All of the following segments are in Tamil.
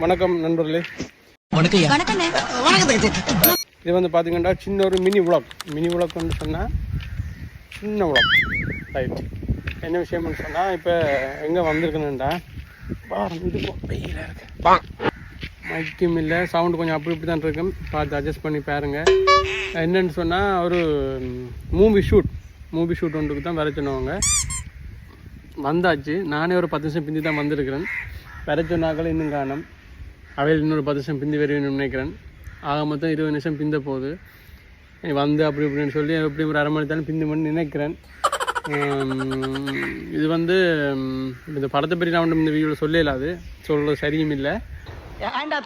வணக்கம் நண்பர்களே. வணக்கண்ணே இது வந்து பார்த்தீங்கன்னா சின்ன ஒரு மினி விளாக் மினி விளாக்னு சொன்னால் சின்ன விளாக் ரைட் என்ன விஷயம்னு சொன்னால் இப்போ எங்கே வந்திருக்கணுண்டா பாரம் இது இருக்கு. மைக்கும் இல்லை சவுண்டு கொஞ்சம் அப்படி இப்படி தான் இருக்கும் பார்த்து அட்ஜஸ்ட் பண்ணி பாருங்க. என்னன்னு சொன்னால் ஒரு மூவி ஷூட் மூவி ஷூட் ஒன்றுக்கு தான் வர சொன்னவங்க வந்தாச்சு. நானே ஒரு பத்து நிமிஷம் பிந்தி தான் வந்திருக்கிறேன். வர சொன்னாக்கள் இன்னும் காணும். அவையில் இன்னொரு பத்து நிமிஷம் பிந்தி வருவேன்னு நினைக்கிறேன். ஆக மொத்தம் இருபது நிமிஷம் பிந்த போகுது வந்து அப்படி இப்படின்னு சொல்லி எப்படி ஒரு அரை மணி நேரம் பிந்தி பண்ணி நினைக்கிறேன். இது வந்து இந்த படத்தை பற்றி நான் ஒன்றும் இந்த வீடியோவில் சொல்லல அது. சொல்கிறது சரியும் இல்லை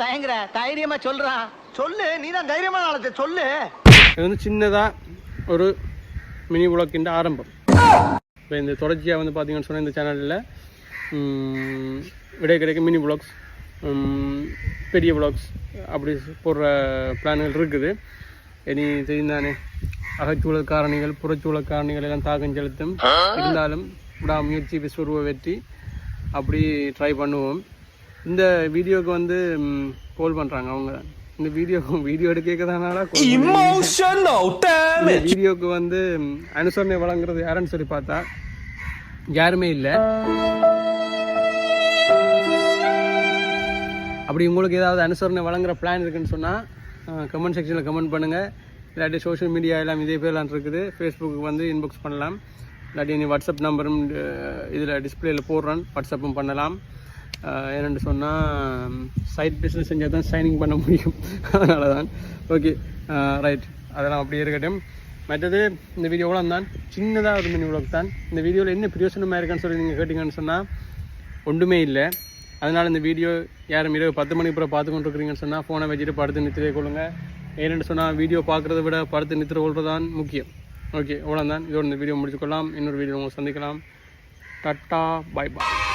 தயங்குற? தைரியமா சொல்றான் சொல்லு நீ தான் தைரியமான ஆளத்தை சொல்லு. இது வந்து சின்னதாக ஒரு மினி விளக்கின்ற ஆரம்பம். இப்போ இந்த தொடர்ச்சியாக வந்து பார்த்தீங்கன்னு சொன்னால் இந்த சேனலில் விடை கிடைக்க மினி விளாக்ஸ் பெரிய விளாக்ஸ் அப்படி போடுற பிளான்கள் இருக்குது. இனி தெரிந்தானே. அகச்சூழல் காரணிகள் புறச்சூழல் காரணிகள் எல்லாம் தாக்கம் செலுத்தும். இருந்தாலும் விடாமுயற்சி விஸ்வரூப வெற்றி அப்படி ட்ரை பண்ணுவோம். இந்த வீடியோக்கு வந்து கோல் பண்ணுறாங்க அவங்க. இந்த வீடியோ வீடியோ எடுக்க இந்த வீடியோக்கு வந்து அனுசரணை வழங்குறது யாருன்னு சொல்லி பார்த்தா யாருமே இல்லை. அப்படி உங்களுக்கு ஏதாவது அனுசரணை வழங்குற பிளான் இருக்குன்னு சொன்னால் கமெண்ட் செக்ஷனில் கமெண்ட் பண்ணுங்கள் இல்லாட்டி சோஷியல் மீடியா எல்லாம் இதே பேர்லாம் இருக்குது. ஃபேஸ்புக்கு வந்து இன்பாக்ஸ் பண்ணலாம். இல்லாட்டி நீ வாட்ஸ்அப் நம்பரும் இதில் டிஸ்பிளேயில் போடுறேன். வாட்ஸ்அப்பும் பண்ணலாம். என்னென்னு சொன்னால் சைட் பிஸ்னஸ் செஞ்சால் தான் சைனிங் பண்ண முடியும். அதனால தான் ஓகே ரைட் அதெல்லாம் அப்படியே இருக்கட்டும். மற்றது இந்த வீடியோவெலாம் தான் சின்னதாக ஒரு மினி உலகம் தான். இந்த வீடியோவில் என்ன பிரயோசனமாக இருக்குன்னு சொல்லி நீங்கள் கேட்டிங்கன்னு சொன்னால் ஒன்றுமே இல்லை. அதனால் இந்த வீடியோ யாரும் இரவு பத்து மணிக்கு அப்புறம் பார்த்து கொண்டிருக்கிறீங்கன்னு சொன்னால் ஃபோனை வச்சுட்டு படுத்து நித்திரை கொள்ளுங்க. ஏன்னு சொன்னால் வீடியோ பார்க்குறத விட படுத்து நித்திரை கொள்வது தான் முக்கியம். ஓகே அவ்வளோ தான் இதோட இந்த வீடியோ முடிச்சுக்கொள்ளலாம். இன்னொரு வீடியோ உங்களுக்கு சந்திக்கலாம். டட்டா பாய் பாய்